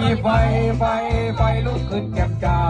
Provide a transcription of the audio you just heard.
มีไฟไฟไฟลุกขึ้นแก้มจ้า